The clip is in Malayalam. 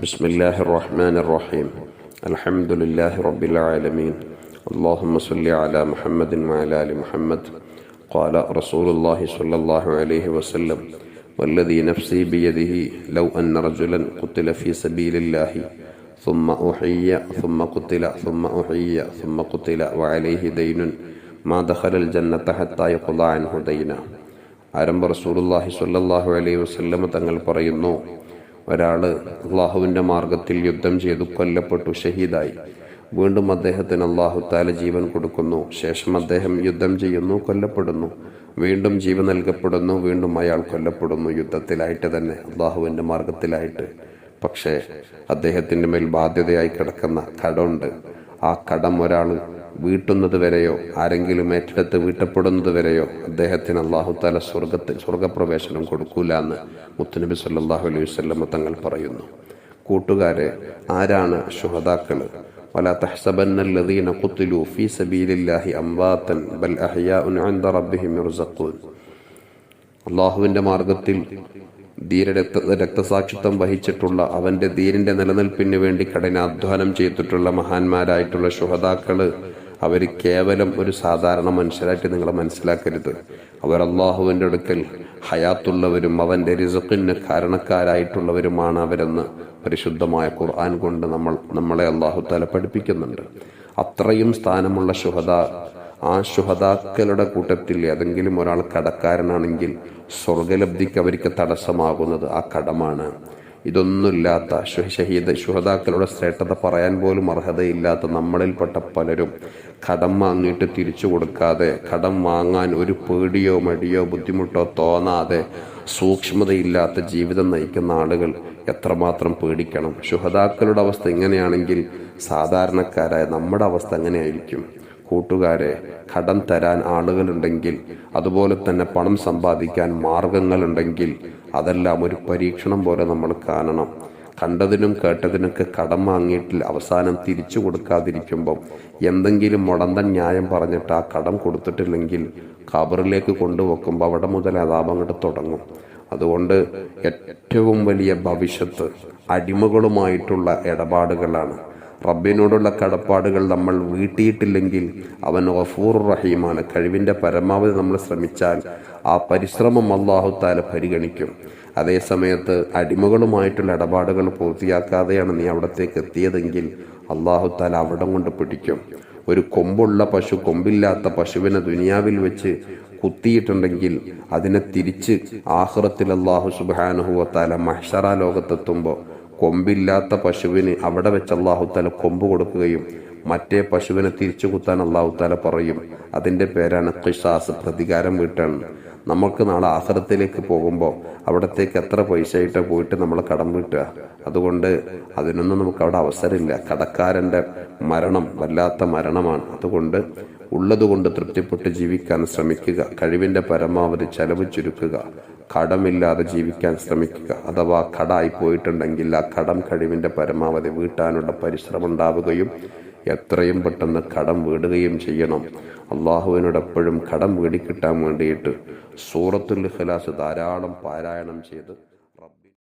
بسم الله الرحمن الرحيم الحمد لله رب العالمين اللهم صل على محمد وعلى ال محمد قال رسول الله صلى الله عليه وسلم والذي نفسي بيده لو ان رجلا قتل في سبيل الله ثم احيي ثم قتل ثم احيي ثم قتل وعليه دين ما دخل الجنه حتى يقضى عنه دينا ആരംഭ റസൂലുള്ളാഹി സ്വല്ലല്ലാഹു അലൈഹി വസല്ലമ തങ്ങൾ പറയുന്നു ഒരാൾ അള്ളാഹുവിന്റെ മാർഗത്തിൽ യുദ്ധം ചെയ്തു കൊല്ലപ്പെട്ടു ഷഹീദായി. വീണ്ടും അദ്ദേഹത്തിന് അള്ളാഹു താല ജീവൻ കൊടുക്കുന്നു. ശേഷം അദ്ദേഹം യുദ്ധം ചെയ്യുന്നു കൊല്ലപ്പെടുന്നു. വീണ്ടും ജീവൻ നൽകപ്പെടുന്നു വീണ്ടും അയാൾ കൊല്ലപ്പെടുന്നു യുദ്ധത്തിലായിട്ട് തന്നെ അള്ളാഹുവിന്റെ മാർഗത്തിലായിട്ട് പക്ഷേ അദ്ദേഹത്തിന്റെ മേൽ ബാധ്യതയായി കിടക്കുന്ന കടമുണ്ട്. ആ കടം ഒരാൾ വീട്ടുന്നത് വരെയോ ആരെങ്കിലും ഏറ്റെടുത്ത് വീട്ടപ്പെടുന്നത് വരെയോ അദ്ദേഹത്തിന് അള്ളാഹു താല സ്വർഗത്തിൽ സ്വർഗപ്രവേശനം കൊടുക്കൂല എന്ന് മുത്തുനബി സല്ലാഹു അലൈഹി വസ്ലമ തങ്ങൾ പറയുന്നു കൂട്ടുകാരെ ആരാണ് ശുഹതാക്കൾ ولا تحسبن الذين قتلوا في سبيل الله أمواتا بل أحياء عند ربهم يرزقون അള്ളാഹുവിൻ്റെ മാർഗത്തിൽ ധീര രക്ത രക്തസാക്ഷിത്വം വഹിച്ചിട്ടുള്ള അവന്റെ ധീരിന്റെ നിലനിൽപ്പിന് വേണ്ടി കഠിനാധ്വാനം ചെയ്തിട്ടുള്ള മഹാന്മാരായിട്ടുള്ള ശുഹതാക്കള് അവർ കേവലം ഒരു സാധാരണ മനുഷ്യരായിട്ട് നിങ്ങൾ മനസ്സിലാക്കരുത്. അവർ അള്ളാഹുവിന്റെ അടുക്കൽ ഹയാത്തുള്ളവരും അവന്റെ റിസക്കിന് കാരണക്കാരായിട്ടുള്ളവരുമാണ് അവരെന്ന് പരിശുദ്ധമായ ഖുർആൻ കൊണ്ട് നമ്മൾ നമ്മളെ അള്ളാഹു തല പഠിപ്പിക്കുന്നുണ്ട്. അത്രയും സ്ഥാനമുള്ള ശുഹദ ആ ശുഹദാക്കളുടെ കൂട്ടത്തിൽ ഏതെങ്കിലും ഒരാൾ കടക്കാരനാണെങ്കിൽ സ്വർഗലബ്ധിക്ക് അവർക്ക് തടസ്സമാകുന്നത് ആ കടമാണ്. ഇതൊന്നുമില്ലാത്ത ഷഹീദ് ശുഹതാക്കളുടെ ശ്രേഷ്ഠത പറയാൻ പോലും അർഹതയില്ലാത്ത നമ്മളിൽപ്പെട്ട പലരും കടം വാങ്ങിയിട്ട് തിരിച്ചു കൊടുക്കാതെ കടം വാങ്ങാൻ ഒരു പേടിയോ മടിയോ ബുദ്ധിമുട്ടോ തോന്നാതെ സൂക്ഷ്മതയില്ലാത്ത ജീവിതം നയിക്കുന്ന ആളുകൾ എത്രമാത്രം പേടിക്കണം? ശുഹതാക്കളുടെ അവസ്ഥ ഇങ്ങനെയാണെങ്കിൽ സാധാരണക്കാരായ നമ്മുടെ അവസ്ഥ എങ്ങനെയായിരിക്കും കൂട്ടുകാരെ കടം തരാൻ ആളുകളുണ്ടെങ്കിൽ അതുപോലെ തന്നെ പണം സമ്പാദിക്കാൻ മാർഗങ്ങളുണ്ടെങ്കിൽ അതെല്ലാം ഒരു പരീക്ഷണം പോലെ നമ്മൾ കാണണം. കണ്ടതിനും കേട്ടതിനൊക്കെ കടം വാങ്ങിയിട്ട് അവസാനം തിരിച്ചു കൊടുക്കാതിരിക്കുമ്പോൾ എന്തെങ്കിലും മുടന്തൻ ന്യായം പറഞ്ഞിട്ട് ആ കടം കൊടുത്തിട്ടില്ലെങ്കിൽ ഖബറിലേക്ക് കൊണ്ടുവെക്കുമ്പോൾ അവിടെ മുതൽ അതാപങ്ങോട്ട് തുടങ്ങും. അതുകൊണ്ട് ഏറ്റവും വലിയ ഭവിഷ്യത്ത് അടിമകളുമായിട്ടുള്ള ഇടപാടുകളാണ്. റബ്ബിനോടുള്ള കടപ്പാടുകൾ നമ്മൾ വീട്ടിയിട്ടില്ലെങ്കിൽ അവൻ ഗഫൂർ റഹീമാണ്. കഴിവിന്റെ പരമാവധി നമ്മൾ ശ്രമിച്ചാൽ ആ പരിശ്രമം അള്ളാഹു താല പരിഗണിക്കും. അതേസമയത്ത് അടിമകളുമായിട്ടുള്ള ഇടപാടുകൾ പൂർത്തിയാക്കാതെയാണ് നീ അവിടത്തേക്ക് എത്തിയതെങ്കിൽ അള്ളാഹു താല അവിടം കൊണ്ട് പിടിക്കും. ഒരു കൊമ്പുള്ള പശു കൊമ്പില്ലാത്ത പശുവിനെ ദുനിയാവിൽ വെച്ച് കുത്തിയിട്ടുണ്ടെങ്കിൽ അതിനെ തിരിച്ച് ആഹ്റത്തിൽ അള്ളാഹു സുബാനുഹുവത്താല മഹ്ഷറ ലോകത്തെത്തുമ്പോൾ കൊമ്പില്ലാത്ത പശുവിന് അവിടെ വെച്ച് അള്ളാഹുത്താല കൊമ്പ് കൊടുക്കുകയും മറ്റേ പശുവിനെ തിരിച്ചു കുത്താൻ അള്ളാഹുത്താല പറയും. അതിന്റെ പേരാണ് ഖിഷാസ് പ്രതികാരം വീട്ടാണ്. നമുക്ക് നാളെ ആഹ്റത്തിലേക്ക് പോകുമ്പോൾ അവിടത്തേക്ക് എത്ര പൈസ ആയിട്ട് പോയിട്ട് നമ്മൾ കടം വീട്ടുക? അതുകൊണ്ട് അതിനൊന്നും നമുക്ക് അവിടെ അവസരമില്ല. കടക്കാരന്റെ മരണം വല്ലാത്ത മരണമാണ്. അതുകൊണ്ട് ഉള്ളതുകൊണ്ട് തൃപ്തിപ്പെട്ട് ജീവിക്കാൻ ശ്രമിക്കുക. കഴിവിന്റെ പരമാവധി ചെലവ് ചുരുക്കുക. കടമില്ലാതെ ജീവിക്കാൻ ശ്രമിക്കുക. അഥവാ കടായി പോയിട്ടുണ്ടെങ്കിൽ ആ കടം കഴിവിന്റെ പരമാവധി വീട്ടാനുള്ള പരിശ്രമം ഉണ്ടാവുകയും എത്രയും പെട്ടെന്ന് കടം വീടുകയും ചെയ്യണം. അള്ളാഹുവിനോട് എപ്പോഴും കടം വീടിക്കിട്ടാൻ വേണ്ടിയിട്ട് സൂറത്തുൽ ഖലാസ് ധാരാളം പാരായണം ചെയ്ത്